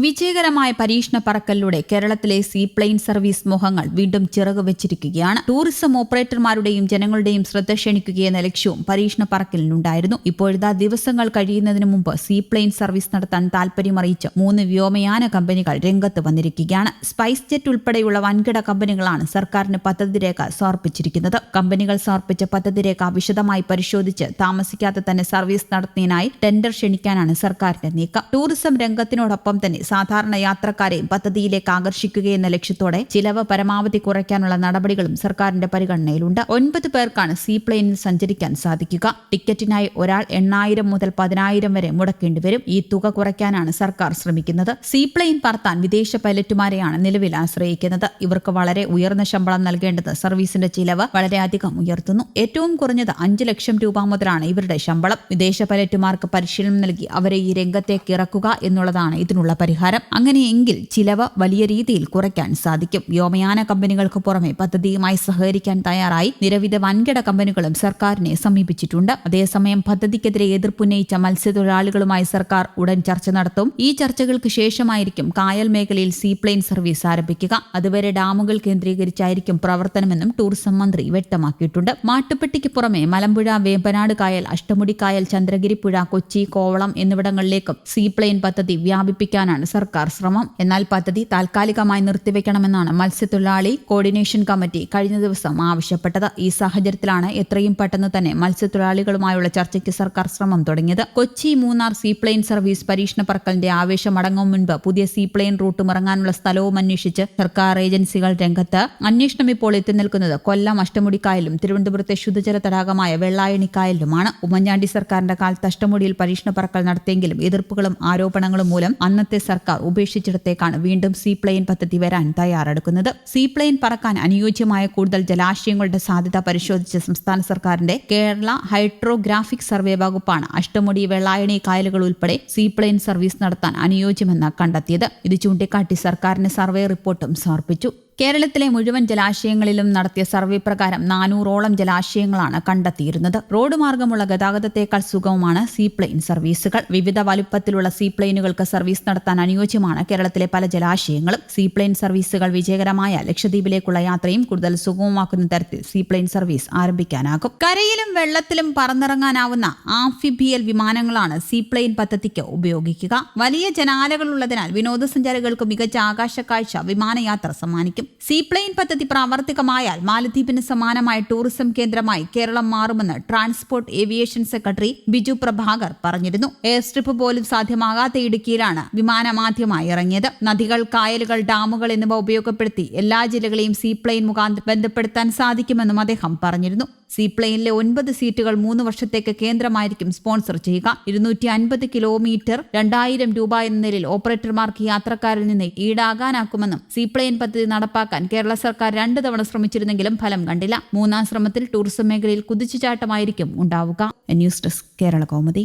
വിജയകരമായ പരീക്ഷണ പറക്കലിലൂടെ കേരളത്തിലെ സീപ്ലെയിൻ സർവീസ് മോഹങ്ങൾ വീണ്ടും ചിറക് വെച്ചിരിക്കുകയാണ് ടൂറിസം ഓപ്പറേറ്റർമാരുടെയും ജനങ്ങളുടെയും ശ്രദ്ധ ക്ഷണിക്കുകയെന്ന ലക്ഷ്യവും പരീക്ഷണ പറക്കലിനുണ്ടായിരുന്നു ഇപ്പോഴത്തെ ദിവസങ്ങൾ കഴിയുന്നതിന് മുമ്പ് സീപ്ലെയിൻ സർവീസ് നടത്താൻ താൽപര്യമറിയിച്ച് മൂന്ന് വ്യോമയാന കമ്പനികൾ രംഗത്ത് വന്നിരിക്കുകയാണ്. സ്പൈസ് ജെറ്റ് ഉൾപ്പെടെയുള്ള വൻകിട കമ്പനികളാണ് സർക്കാരിന് പദ്ധതി രേഖ സമർപ്പിച്ചിരിക്കുന്നത്. കമ്പനികൾ സമർപ്പിച്ച പദ്ധതി രേഖ വിശദമായി പരിശോധിച്ച് താമസിക്കാതെ തന്നെ സർവീസ് നടത്തുന്നതിനായി ടെൻഡർ ക്ഷണിക്കാനാണ് സർക്കാരിന്റെ നീക്കം. ടൂറിസം രംഗത്തിനോടൊപ്പം തന്നെ സാധാരണ യാത്രക്കാരെ പദ്ധതിയിലേക്ക് ആകർഷിക്കുകയെന്ന ലക്ഷ്യത്തോടെ ചിലവ് പരമാവധി കുറയ്ക്കാനുള്ള നടപടികളും സർക്കാരിന്റെ പരിഗണനയിലുണ്ട്. ഒൻപത് പേർക്കാണ് സീ പ്ലെയിനിൽ സഞ്ചരിക്കാൻ സാധിക്കുക. ടിക്കറ്റിനായി ഒരാൾ എണ്ണായിരം മുതൽ പതിനായിരം വരെ മുടക്കേണ്ടി വരും. ഈ തുക കുറയ്ക്കാനാണ് സർക്കാർ ശ്രമിക്കുന്നത്. സീ പ്ലെയിൻ പറത്താൻ വിദേശ പൈലറ്റുമാരെയാണ് നിലവിൽ ആശ്രയിക്കുന്നത്. ഇവർക്ക് വളരെ ഉയർന്ന ശമ്പളം നൽകേണ്ടത് സർവീസിന്റെ ചിലവ് വളരെയധികം ഉയർത്തുന്നു. ഏറ്റവും കുറഞ്ഞത് അഞ്ച് ലക്ഷം രൂപ മുതലാണ് ഇവരുടെ ശമ്പളം. വിദേശ പൈലറ്റുമാർക്ക് പരിശീലനം നൽകി അവരെ ഈ രംഗത്തേക്ക് ഇറക്കുക എന്നുള്ളതാണ് ഇതിനുള്ള പരിഹാരം അങ്ങനെയെങ്കിൽ ചിലവ് വലിയ രീതിയിൽ കുറയ്ക്കാൻ സാധിക്കും. വ്യോമയാന കമ്പനികൾക്ക് പുറമെ പദ്ധതിയുമായി സഹകരിക്കാൻ തയ്യാറായി നിരവധി വൻകിട കമ്പനികളും സർക്കാരിനെ സമീപിച്ചിട്ടുണ്ട്. അതേസമയം പദ്ധതിക്കെതിരെ എതിർപ്പുന്നയിച്ച മത്സ്യത്തൊഴിലാളികളുമായി സർക്കാർ ഉടൻ ചർച്ച നടത്തും. ഈ ചർച്ചകൾക്ക് ശേഷമായിരിക്കും കായൽ മേഖലയിൽ സീപ്ലെയിൻ സർവീസ് ആരംഭിക്കുക. അതുവരെ ഡാമുകൾ കേന്ദ്രീകരിച്ചായിരിക്കും പ്രവർത്തനമെന്നും ടൂറിസം മന്ത്രി വ്യക്തമാക്കിയിട്ടുണ്ട്. മാട്ടുപ്പെട്ടിക്ക് പുറമെ മലമ്പുഴ വേമ്പനാട് കായൽ അഷ്ടമുടി കായൽ ചന്ദ്രഗിരിപ്പുഴ കൊച്ചി കോവളം എന്നിവിടങ്ങളിലേക്കും സീപ്ലെയിൻ പദ്ധതി വ്യാപിപ്പിക്കാനാണ് സർക്കാർ ശ്രമം. എന്നാൽ പദ്ധതി താൽക്കാലികമായി നിർത്തിവെക്കണമെന്നാണ് മത്സ്യത്തൊഴിലാളി കോർഡിനേഷൻ കമ്മിറ്റി കഴിഞ്ഞ ദിവസം ആവശ്യപ്പെട്ടത്. ഈ സാഹചര്യത്തിലാണ് എത്രയും പെട്ടെന്ന് തന്നെ മത്സ്യത്തൊഴിലാളികളുമായുള്ള ചർച്ചയ്ക്ക് സർക്കാർ ശ്രമം തുടങ്ങിയത്. കൊച്ചി മൂന്നാർ സീപ്ലെയിൻ സർവീസ് പരീക്ഷണ പറക്കലിന്റെ ആവേശം അടങ്ങും മുൻപ് പുതിയ സീപ്ലെയിൻ റൂട്ടും ഇറങ്ങാനുള്ള സ്ഥലവും അന്വേഷിച്ച് സർക്കാർ ഏജൻസികൾ രംഗത്ത് അന്വേഷണം ഇപ്പോൾ എത്തി നിൽക്കുന്നത് കൊല്ലം അഷ്ടമുടിക്കായലും തിരുവനന്തപുരത്തെ ശുദ്ധജല തടാകമായ വെള്ളായണിക്കായലിലുമാണ്. ഉമ്മൻചാണ്ടി സർക്കാരിന്റെ കാലത്ത് അഷ്ടമുടിയിൽ പരീക്ഷണ പറക്കൽ നടത്തിയെങ്കിലും എതിർപ്പുകളും ആരോപണങ്ങളും മൂലം അന്നത്തെ സർക്കാർ ഉപേക്ഷിച്ചിടത്തേക്കാണ് വീണ്ടും സീ പ്ലെയിൻ പദ്ധതി വരാൻ തയ്യാറെടുക്കുന്നത്. സീ പ്ലെയിൻ പറക്കാൻ അനുയോജ്യമായ കൂടുതൽ ജലാശയങ്ങളുടെ സാധ്യത പരിശോധിച്ച സംസ്ഥാന സർക്കാരിന്റെ കേരള ഹൈഡ്രോഗ്രാഫിക് സർവേ വകുപ്പാണ് അഷ്ടമുടി വെള്ളായണി കായലുകൾ ഉൾപ്പെടെ സീ പ്ലെയിൻ സർവീസ് നടത്താൻ അനുയോജ്യമെന്ന് കണ്ടെത്തിയത്. ഇത് ചൂണ്ടിക്കാട്ടി സർക്കാരിന് സർവേ റിപ്പോർട്ടും സമർപ്പിച്ചു. കേരളത്തിലെ മുഴുവൻ ജലാശയങ്ങളിലും നടത്തിയ സർവേ പ്രകാരം നാനൂറോളം ജലാശയങ്ങളാണ് കണ്ടെത്തിയിരുന്നത്. റോഡ് മാർഗമുള്ള ഗതാഗതത്തേക്കാൾ സുഗമമാണ് സീപ്ലെയിൻ സർവീസുകൾ. വിവിധ വലുപ്പത്തിലുള്ള സീപ്ലെയിനുകൾക്ക് സർവീസ് നടത്താൻ അനുയോജ്യമാണ് കേരളത്തിലെ പല ജലാശയങ്ങളും. സീപ്ലെയിൻ സർവീസുകൾ വിജയകരമായ ലക്ഷദ്വീപിലേക്കുള്ള യാത്രയും കൂടുതൽ സുഗമമാക്കുന്ന തരത്തിൽ സീപ്ലെയിൻ സർവീസ് ആരംഭിക്കാനാകും. കരയിലും വെള്ളത്തിലും പറന്നിറങ്ങാനാവുന്ന ആംഫിബിയൽ വിമാനങ്ങളാണ് സീപ്ലെയിൻ പദ്ധതിക്ക് ഉപയോഗിക്കുക. വലിയ ജനാലകളുള്ളതിനാൽ വിനോദസഞ്ചാരികൾക്ക് മികച്ച ആകാശ കാഴ്ച വിമാനയാത്ര സമ്മാനിക്കും. സീപ്ലെയിൻ പദ്ധതി പ്രാവർത്തികമായാൽ മാലദ്വീപിന് സമാനമായ ടൂറിസം കേന്ദ്രമായി കേരളം മാറുമെന്ന് transport aviation secretary Biju Prabhakar പറഞ്ഞിരുന്നു. എയർ സ്ട്രിപ്പ് പോലും സാധ്യമാകാത്ത ഇടുക്കിയിലാണ് വിമാനം ആദ്യമായി ഇറങ്ങിയത്. നദികൾ കായലുകൾ ഡാമുകൾ എന്നിവ ഉപയോഗപ്പെടുത്തി എല്ലാ ജില്ലകളെയും സീപ്ലെയിൻ മുഖാന്തരം ബന്ധപ്പെടുത്താൻ സാധിക്കുമെന്നും അദ്ദേഹം പറഞ്ഞിരുന്നു. സീപ്ലെയിനിലെ ഒൻപത് സീറ്റുകൾ മൂന്ന് വർഷത്തേക്ക് കേന്ദ്രമായിരിക്കും സ്പോൺസർ ചെയ്യുക. ഇരുന്നൂറ്റി അൻപത് കിലോമീറ്റർ രണ്ടായിരം രൂപ എന്ന നിലയിൽ ഓപ്പറേറ്റർമാർക്ക് യാത്രക്കാരിൽ നിന്ന് ഈടാകാനാക്കുമെന്നും സീപ്ലെയിൻ പദ്ധതി നടപ്പാക്കാൻ കേരള സർക്കാർ രണ്ട് തവണ ശ്രമിച്ചിരുന്നെങ്കിലും ഫലം കണ്ടില്ല. മൂന്നാം ശ്രമത്തിൽ ടൂറിസം മേഖലയിൽ കുതിച്ചുചാട്ടമായിരിക്കും ഉണ്ടാവുക. News desk Kerala Kaumudi.